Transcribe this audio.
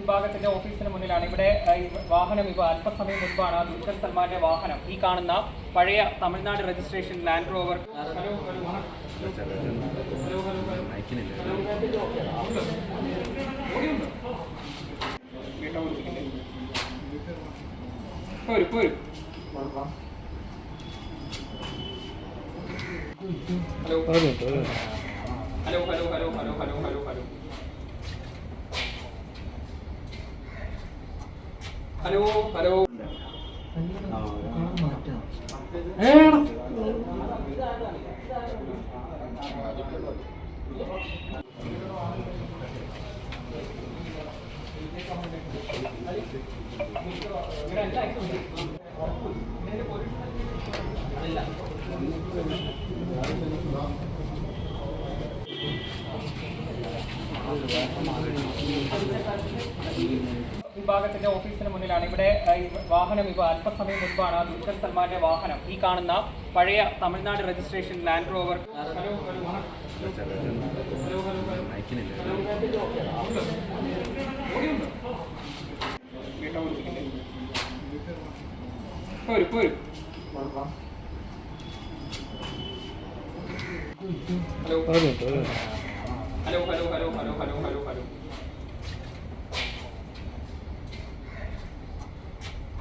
വിഭാഗത്തിന്റെ ഓഫീസിന് മുന്നിലാണ്. ഇവിടെ വാഹനം ഇപ്പോൾ അല്പസമയം മുൻപാണ്. ദുൽഖർ സൽമാന്റെ വാഹനം ഈ കാണുന്ന പഴയ Tamil Nadu registration land rover hello. Hello hello hello hello hello hello. Hello hello Thank you. വിഭാഗത്തിന്റെ ഓഫീസിന് മുന്നിലാണ്. ഇവിടെ വാഹനം ഇപ്പോൾ അല്പസമയം മുൻപാണ് ദുൽഖർ സൽമാന്റെ വാഹനം ഈ കാണുന്ന പഴയ Tamil Nadu registration land rover hello. Hello hello hello hello hello hello.